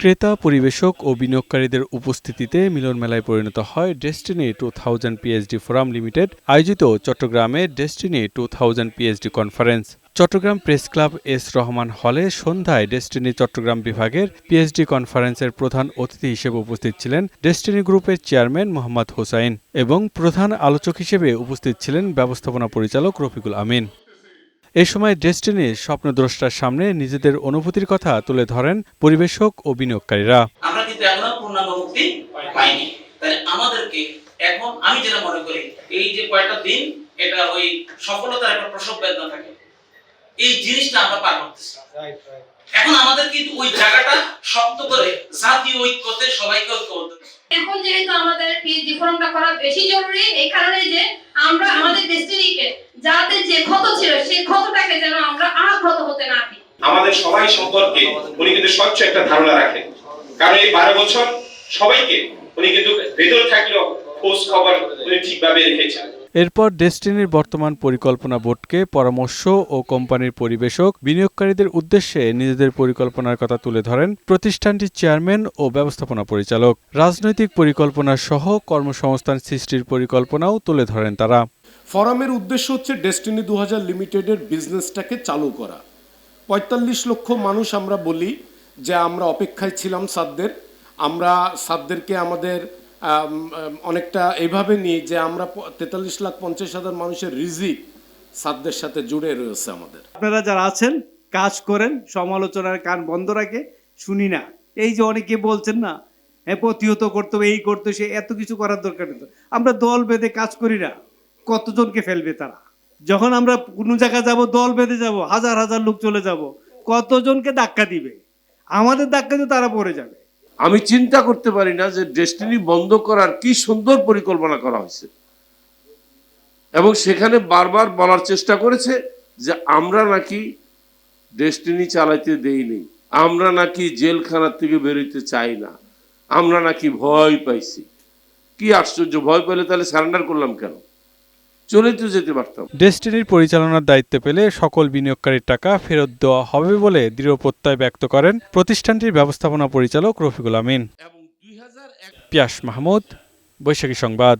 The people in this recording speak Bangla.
ক্রেতা, পরিবেশক ও বিনিয়োগকারীদের উপস্থিতিতে মিলন মেলায় পরিণত হয় destiny two thousand PhD forum limited আয়োজিত চট্টগ্রামে destiny two thousand PhD conference Chittagong press club S Rahman হলে সন্ধ্যায় ডেস্টিনি চট্টগ্রাম বিভাগের পিএইচডি কনফারেন্সের প্রধান অতিথি হিসেবে উপস্থিত ছিলেন ডেস্টিনি গ্রুপের চেয়ারম্যান মোহাম্মদ হোসাইন এবং প্রধান আলোচক হিসেবে উপস্থিত ছিলেন ব্যবস্থাপনা পরিচালক রফিকুল আমিন। এ সময় ডেস্টিনির স্বপ্নদ্রষ্টার সামনে নিজেদের অনুভূতির কথা তুলে ধরেন পরিবেশক ও বিনিয়োগকারীরা। আমরা কিন্তু এখনও পূর্ণাঙ্গ মুক্তি পাইনি। তাহলে আমাদেরকে এখন আমি যেটা মনে করি এই যে কয়টা দিন এটা ওই সফলতার একটা প্রসব বেদনা থাকে। এই জিনিসটা আমরা পার করতেছি। এখন আমাদের কিন্তু ওই জায়গাটা শক্ত করে জাতীয় ঐক্যতে সবাইকে ঐক্যবদ্ধ করতে এখন যেহেতু আমাদের পিএইচডি ফর্মটা করা বেশি জরুরি এই কারণে যে আমরা আমাদের ডেস্টিনিকে যাতে যে ক্ষত ছিল সেই ক্ষতটাকে যেন আমরা আর ক্ষত হতে না দিই আমাদের সবাই সম্পর্কে উনি কিন্তু স্বচ্ছ একটা ধারণা রাখেন কারণ এই বারো বছর সবাইকে উনি কিন্তু ভেতরে থাকলেও খোঁজ খবর উনি ঠিকভাবে রেখেছেন। এরপর ডেস্টিনির বর্তমান পরিকল্পনা বোর্ডকে পরামর্শ ও কোম্পানির পরিবেশক বিনিয়োগকারীদের উদ্দেশ্যে নিজেদের পরিকল্পনার কথা তুলে ধরেন প্রতিষ্ঠানটির চেয়ারম্যান ও ব্যবস্থাপনা পরিচালক। রাজনৈতিক পরিকল্পনা সহ কর্মসংস্থান সৃষ্টির পরিকল্পনাও তুলে ধরেন তারা। ফরামের উদ্দেশ্য হচ্ছে ডেস্টিনি দু হাজার লিমিটেডের বিজনেসটাকে চালু করা। পঁয়তাল্লিশ লক্ষ মানুষ আমরা বলি যে আমরা অপেক্ষায় ছিলাম সাদদের। আমরা সাদদেরকে আমাদের আম, আম, অনেকটা এইভাবে নিই যে আমরা তেতাল্লিশ লাখ পঞ্চাশ হাজার মানুষের রিজিক সাদদের সাথে জুড়ে রয়েছে আমাদের। আপনারা যারা আছেন কাজ করেন সমালোচনার কান বন্ধ রাখে শুনি না। এই যে অনেকে বলছেন না হ্যাঁ প্রতিহত করতে হবে এই করতে সে এত কিছু করার দরকার নেই আমরা দল বেঁধে কাজ করি না কতজনকে ফেলবে তারা? যখন আমরা কোনো জায়গায় যাব, দল বেঁধে যাব, হাজার হাজার লোক চলে যাব, কতজনকে ধাক্কা দিবে? আমাদের ধাক্কা দিয়ে তারা পড়ে যাবে। আমি চিন্তা করতে পারি না যে ডেস্টিনি বন্ধ করার কি সুন্দর পরিকল্পনা করা হয়েছে। এবং সেখানে বারবার বলার চেষ্টা করেছে যে আমরা নাকি ডেস্টিনি চালাইতে দেইনি, আমরা নাকি জেলখানার থেকে বেরোতে চাই না, আমরা নাকি ভয় পাইছি। কি আশ্চর্য, ভয় পেলে তাহলে সারেন্ডার করলাম কেন? চলে তো যেতে পারতাম। ডেস্টিনির পরিচালনার দায়িত্ব পেলে সকল বিনিয়োগকারীর টাকা ফেরত দেওয়া হবে বলে দৃঢ় প্রত্যয় ব্যক্ত করেন প্রতিষ্ঠানটির ব্যবস্থাপনা পরিচালক রফিকুল আমিন। পিয়াস মাহমুদ বৈশাখী সংবাদ।